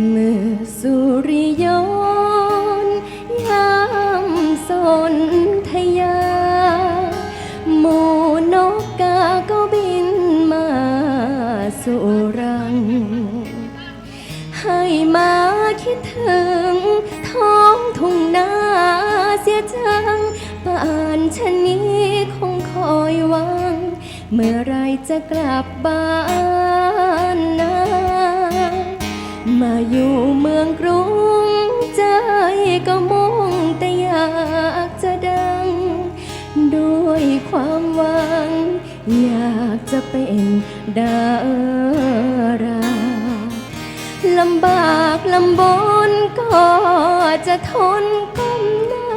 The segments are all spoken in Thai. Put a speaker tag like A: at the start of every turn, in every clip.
A: เมื่อสุริยนยามสนธยา หมูนกกาก็บินมาสู่รัง ให้มาคิดถึงท้องทุ่งนาเสียจังป่านชะนี้คงคอยหวัง เมื่อไรจะกลับบ้านนา มาอยู่เมืองกรุงใจก็มุ่งแต่อยากจะดัง ด้วยความหวัง อยากจะเป็นดาราลำบากลำบนก็จะทนก้มหน้า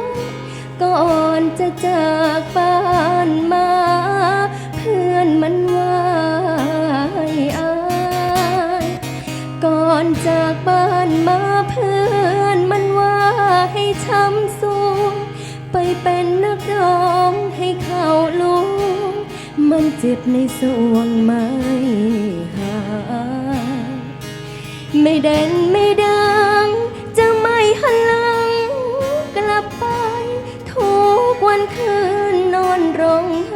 A: ก่อนจะจากบ้าน จากบ้านมาเพื่อนมันว่าให้ช้ำสูงไปเป็นนักร้องให้เขาลุงมันเจ็บในสวงไม่หายไม่เด่นไม่ดังจะไม่หันหลังกลับไป ทุกวันคืนนอนร้องไห้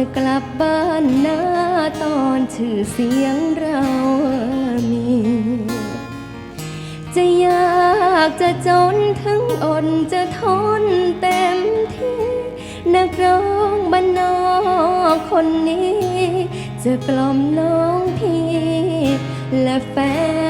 A: จะกลับบ้านนาตอนชื่อเสียงเรามี จะยากจะจนถึงอดจะทนเต็มที่นักร้องบ้านนอกคนนี้ จะกล่อมน้องพี่และแฟน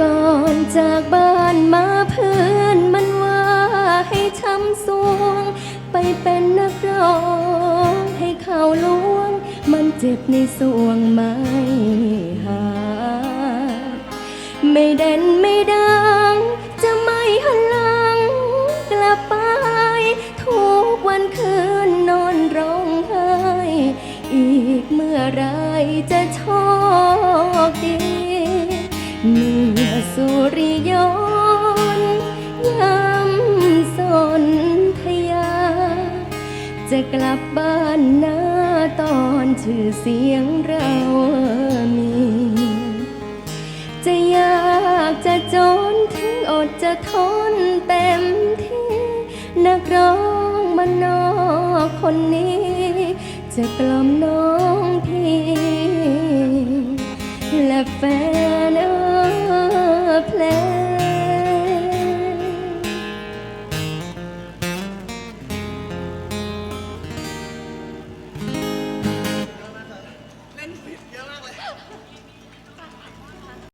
A: ก่อนจากบ้านมาเพื่อนมันว่าให้ช้ำสวง ไปเป็นนักร้องให้เขาล้วง มันเจ็บในสวงไม่หา ไม่เด่นไม่ดัง จะไม่หันหลังกลับไป ทุกวันคืนนอนร้องไห้ อีกเมื่อไรจะโชคดี สุริยนยำสนธยา จะกลับบ้านนาตอนชื่อเสียงเรามี จะยากจะจนถึงอดจะทนเต็มที่ นักร้องมันนอกคนนี้ จะกล่อมน้อง